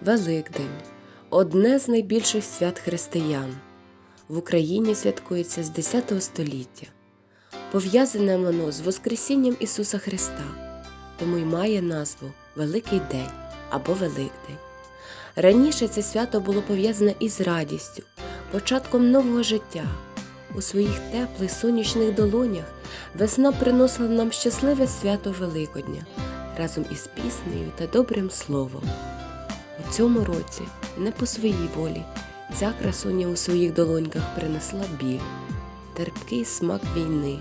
Великдень одне з найбільших свят християн. В Україні святкується з 10 століття. Пов'язане воно з Воскресінням Ісуса Христа, тому й має назву Великий День або Великдень. Раніше це свято було пов'язане із радістю, початком нового життя. У своїх теплих сонячних долонях весна приносила нам щасливе свято Великодня разом із піснею та добрим словом. У цьому році не по своїй волі ця красуня у своїх долоньках принесла біль, терпкий смак війни,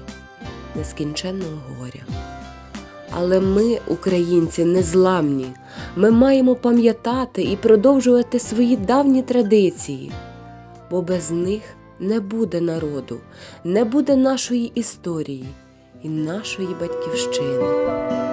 нескінченного горя. Але ми, українці, незламні. Ми маємо пам'ятати і продовжувати свої давні традиції, бо без них не буде народу, не буде нашої історії і нашої батьківщини.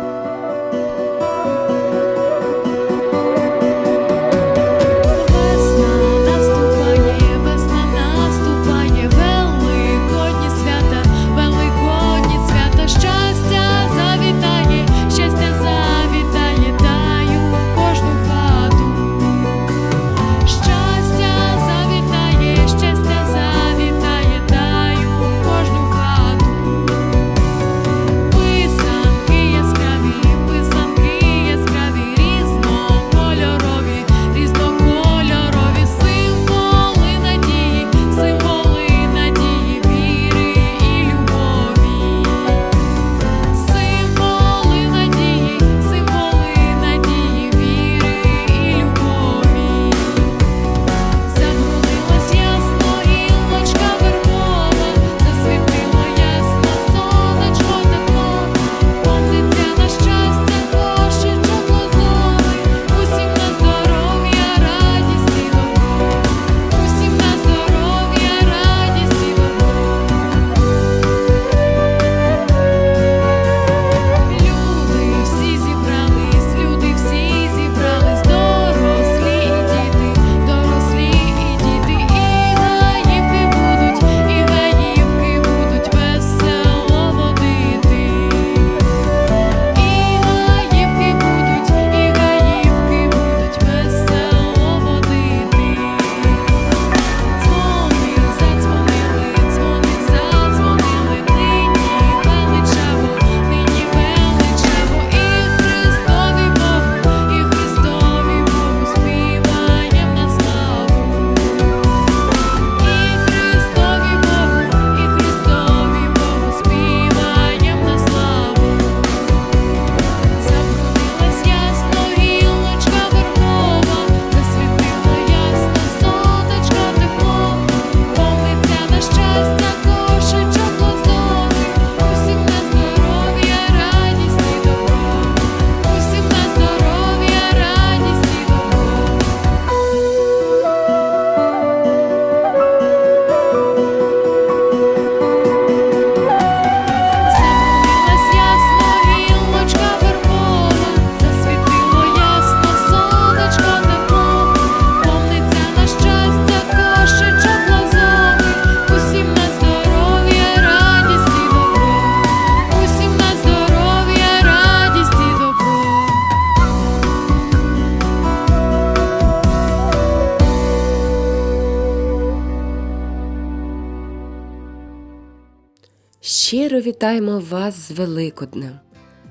Щиро вітаємо вас з Великоднем,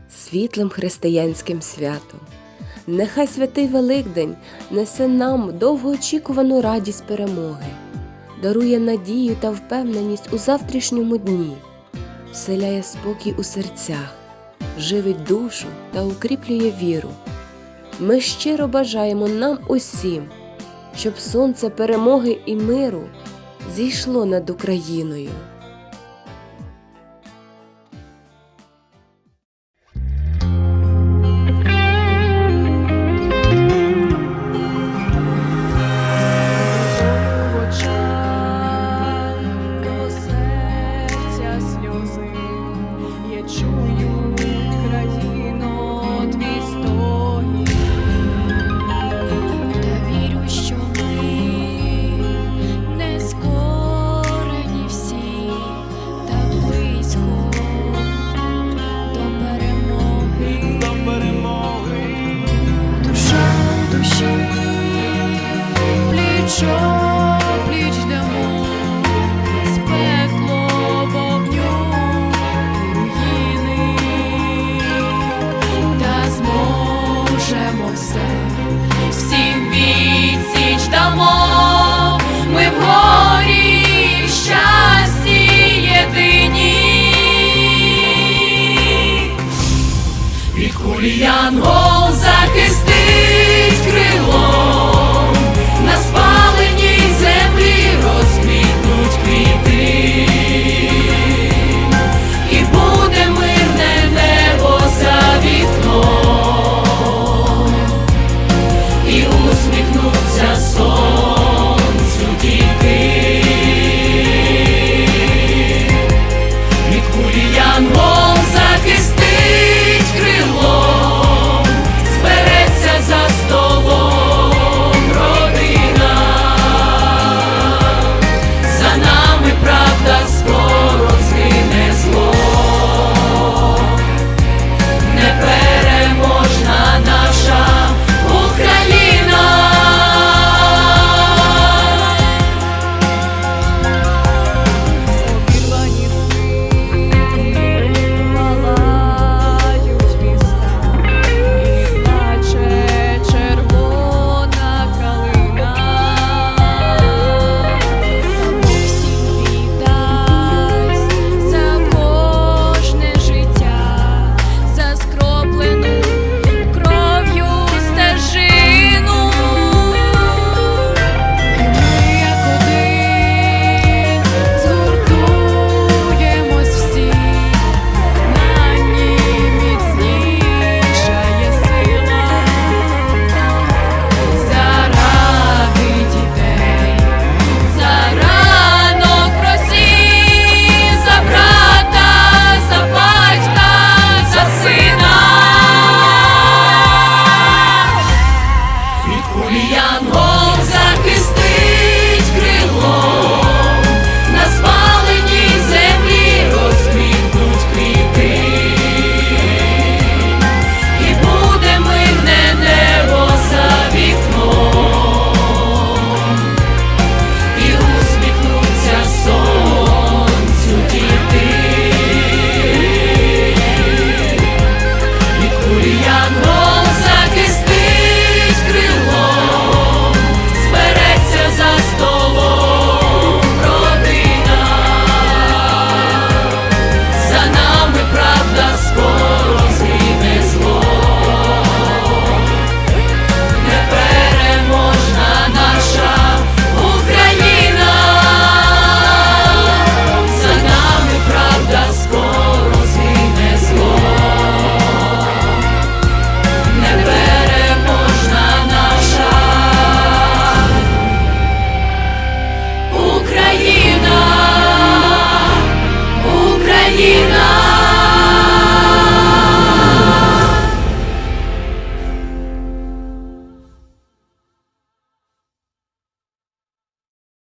світлим християнським святом. Нехай святий Великдень несе нам довгоочікувану радість перемоги, дарує надію та впевненість у завтрашньому дні, вселяє спокій у серцях, живить душу та укріплює віру. Ми щиро бажаємо нам усім, щоб сонце перемоги і миру зійшло над Україною.